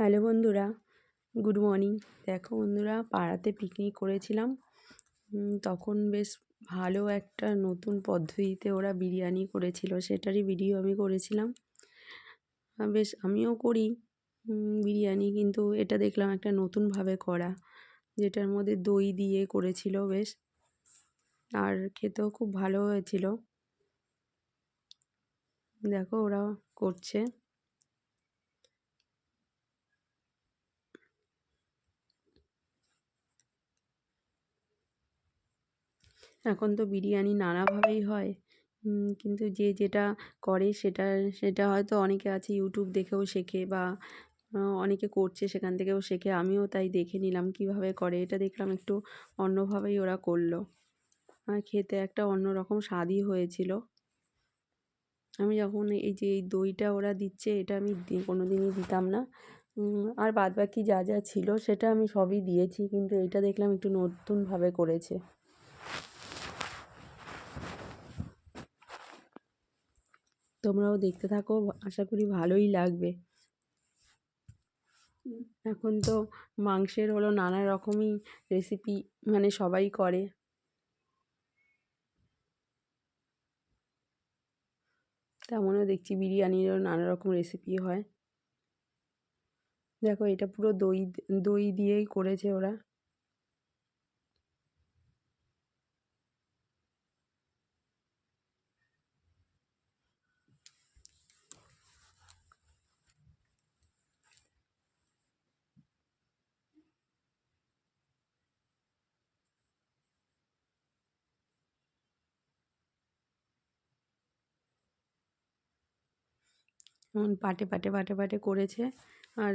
Hello বন্ধুরা, good morning. দেখো বন্ধুরা, পাড়াতে পিকনিক করেছিলাম। তখন বেশ ভালো একটা নতুন পদ্ধতিতে ওরা বিরিয়ানি করেছিল, সেটারই ভিডিও আমি করেছিলাম। বেশ আমিও করি। বিরিয়ানি কিন্তু এটা দেখলাম একটা নতুনভাবে করা, যেটার মধ্যে দই দিয়ে করেছিল বেশ, আর খেতেও খুব ভালো হয়েছিল। দেখো ওরা করছে। এখন তো বিরিয়ানি নানাভাবেই হয়। কিন্তু যে যেটা করে সেটা সেটা হয়তো অনেকে আছে ইউটিউব দেখেও শেখে বা অনেকে করছে সেখান থেকেও শেখে। আমিও তাই দেখে নিলাম কীভাবে করে। এটা দেখলাম একটু অন্যভাবেই ওরা করল। খেতে একটা অন্যরকম স্বাদই হয়েছিল। আমি যখন এই যে এই দইটা ওরা দিচ্ছে, এটা আমি কোনো দিনই দিতাম না। আর বাদ বাকি যা যা ছিল সেটা আমি সবই দিয়েছি। কিন্তু এটা দেখলাম একটু নতুনভাবে করেছে। তোমরাও দেখতে থাকো, আশা করি ভালোই লাগবে। এখন তো মাংসের হলো নানা রকমই রেসিপি মানে সবাই করে। তেমনও দেখছি বিরিয়ানিরও নানা রকম রেসিপি হয়। দেখো, এটা পুরো দই দই দিয়েই করেছে ওরা। পাটে পাটে পাটে পাটে করেছে। আর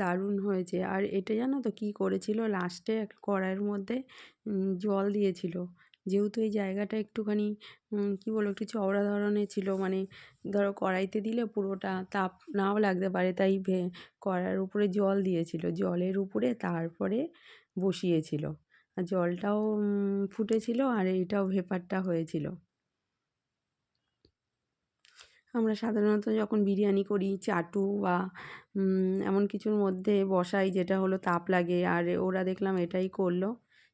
দারুণ হয়েছে। আর এটা জানো তো কী করেছিল? লাস্টে একটা কড়াইয়ের মধ্যে জল দিয়েছিল। যেহেতু এই জায়গাটা একটুখানি কী বলব, একটু চওড়া ধরনের ছিল মানে ধরো কড়াইতে দিলে পুরোটা তাপ নাও লাগতে পারে, তাই ভে, কড়াইয়ের উপরে জল দিয়েছিল। জলের উপরে তারপরে বসিয়েছিল। আর জলটাও ফুটেছিল আর এইটাও ভেপারটা হয়েছিল। আমরা সাধারণত যখন বিরিয়ানি করি, চাটু বা এমন কিছুর মধ্যে বসাই যেটা হলো তাপ লাগে, আর ওরা দেখলাম এটাই করল,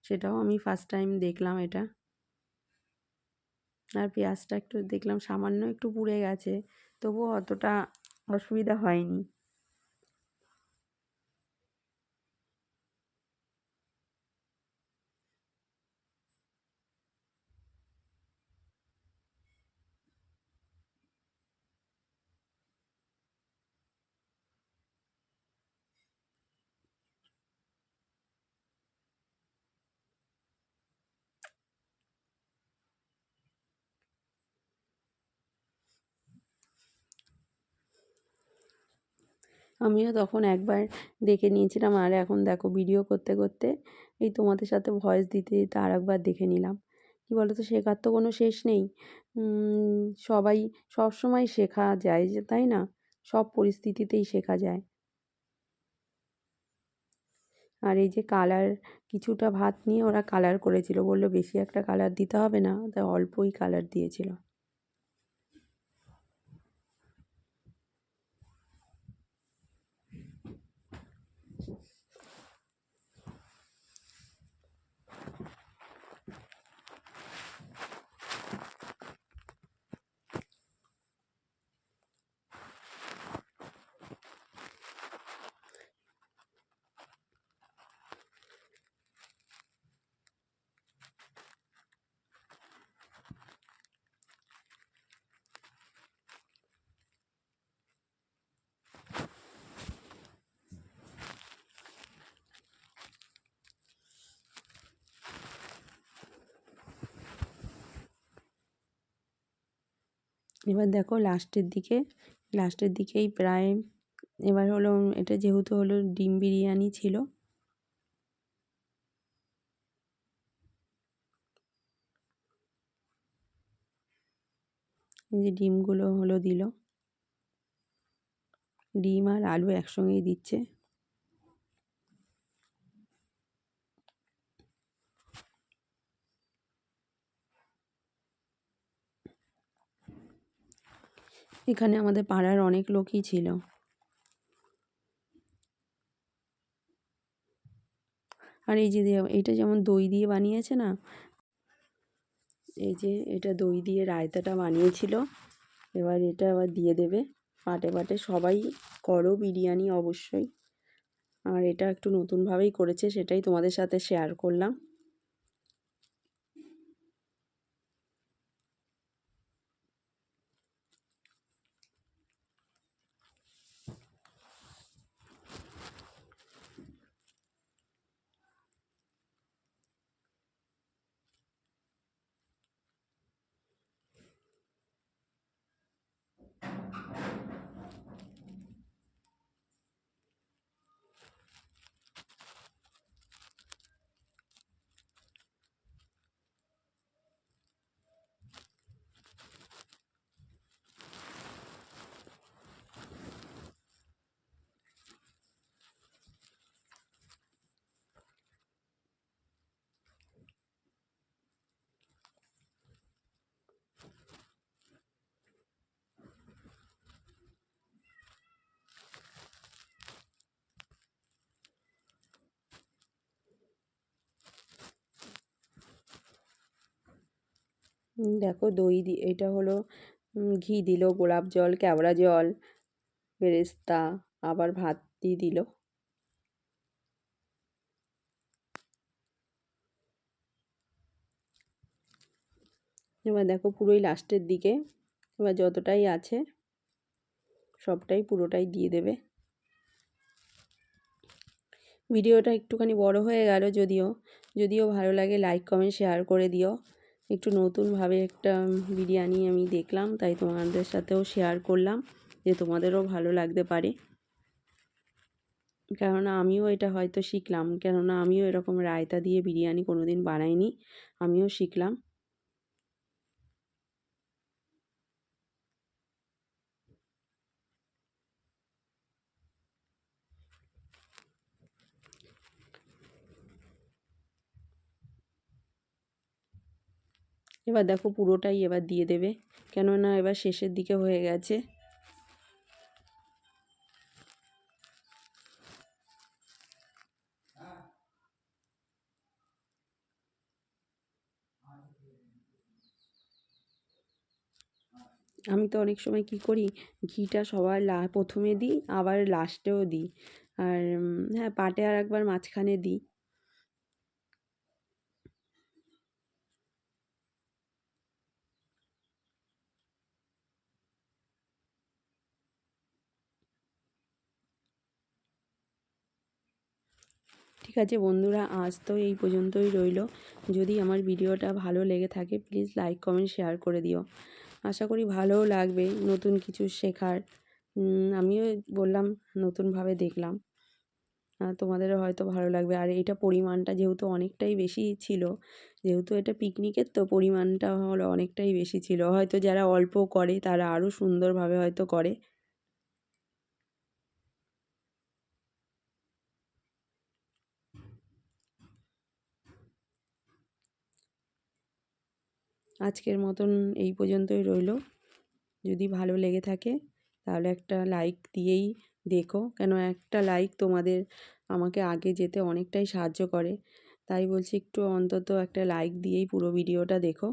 সেটাও আমি ফার্স্ট টাইম দেখলাম এটা। আর পেঁয়াজটা একটু দেখলাম সামান্য একটু পুড়ে গেছে, তবুও অতটা অসুবিধা হয়নি। আমিও তখন একবার দেখে নিয়েছিলাম। আর এখন দেখো ভিডিও করতে করতে এই তোমাদের সাথে ভয়েস দিতে দিতে আর একবার দেখে নিলাম। কী বলো তো শেখার তো কোনো শেষ নেই। সবাই সব সময় শেখা যায় যে, তাই না? সব পরিস্থিতিতেই শেখা যায়। আর এই যে কালার কিছুটা ভাত নিয়ে ওরা কালার করেছিল। বলল বেশি একটা কালার দিতে হবে না। তাই অল্পই কালার দিয়েছিল। এবার দেখো লাস্টের দিকে লাস্টের দিকেই প্রায়, এবার হলো এটা যেহেতু হলো ডিম বিরিয়ানি ছিল। যে ডিমগুলো হলো দিল। ডিম আর আলু একসঙ্গেই দিচ্ছে। এখানে আমাদের পাড়ার অনেক লোকই ছিল। আর এই যে এটা যেমন দই দিয়ে বানিয়েছে না, এই যে এটা দই দিয়ে রায়তাটা বানিয়েছিল, এবার এটা আবার দিয়ে দেবে। পাটে পাটে সবাই করো বিরিয়ানি অবশ্যই। আর এটা একটু নতুনভাবেই করেছে, সেটাই তোমাদের সাথে শেয়ার করলাম। দেখো দই দি, এটা হলো ঘি দিল, গোলাপ জল, কেওড়া জল, বেরেস্তা, আবার ভাত দিয়ে দিল। এবার দেখো পুরোই লাস্টের দিকে, এবার যতটাই আছে, সবটাই পুরোটাই দিয়ে দেবে। ভিডিওটা একটুখানি বড় হয়ে গেল যদিও যদিও ভালো লাগে লাইক কমেন্ট শেয়ার করে দিও। একটু নতুনভাবে একটা বিরিয়ানি আমি দেখলাম, তাই তোমাদের সাথেও শেয়ার করলাম যে তোমাদেরও ভালো লাগতে পারে। কেননা আমিও এটা হয়তো শিখলাম, কেননা আমিও এরকম রায়তা দিয়ে বিরিয়ানি কোনো দিন বানাইনি, আমিও শিখলাম। এবার দেখো পুরোটাই এবার দিয়ে দেবে। কেননা এবার শেষের দিকে হয়ে গেছে। আমি তো অনেক সময় কী করি, ঘিটা সবার লা, প্রথমে দিই, আবার লাস্টেও দিই। আর হ্যাঁ পাটে আর একবার মাঝখানে দিই। ঠিক আছে বন্ধুরা, আজ তো এই পর্যন্তই রইল। যদি আমার ভিডিওটা ভালো লেগে থাকে প্লিজ লাইক কমেন্ট শেয়ার করে দিও। আশা করি ভালোও লাগবে নতুন কিছু শেখার। আমিও বললাম নতুনভাবে দেখলাম। তোমাদেরও হয়তো ভালো লাগবে। আর এটা পরিমাণটা যেহেতু অনেকটাই বেশি ছিল, যেহেতু এটা পিকনিকের তো পরিমাণটা হলো অনেকটাই বেশি ছিল। হয়তো যারা অল্প করে, তারা আরও সুন্দরভাবে হয়তো করে। আজকের মতন এই পর্যন্তই রইল। যদি ভালো লেগে থাকে, তাহলে একটা লাইক দিয়েই দেখো। কেন একটা লাইক তোমাদের আমাকে আগে যেতে অনেকটাই সাহায্য করে। তাই বলছি একটু অন্তত একটা লাইক দিয়েই পুরো ভিডিওটা দেখো।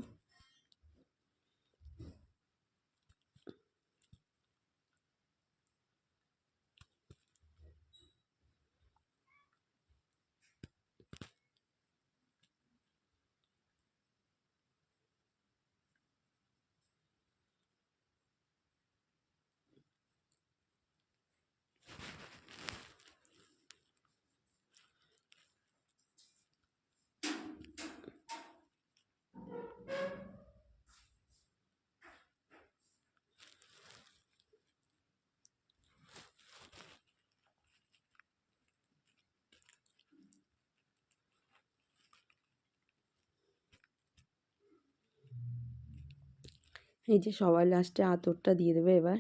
এই যে সবার লাস্টে আতরটা দিয়ে দেবে এবার।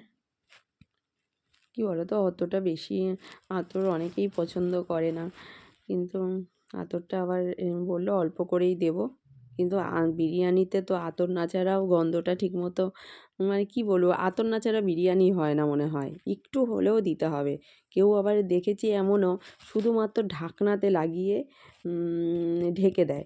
কী বলো তো অতটা বেশি আতর অনেকেই পছন্দ করে না। কিন্তু আতরটা আবার বলল অল্প করেই দেবো। কিন্তু বিরিয়ানিতে তো আতর না ছাড়াও গন্ধটা ঠিকমতো মানে কী বলব? আতর নাচাড়া বিরিয়ানি হয় না মনে হয়। একটু হলেও দিতে হবে। কেউ আবার দেখেছি এমনও শুধুমাত্র ঢাকনাতে লাগিয়ে ঢেকে দেয়।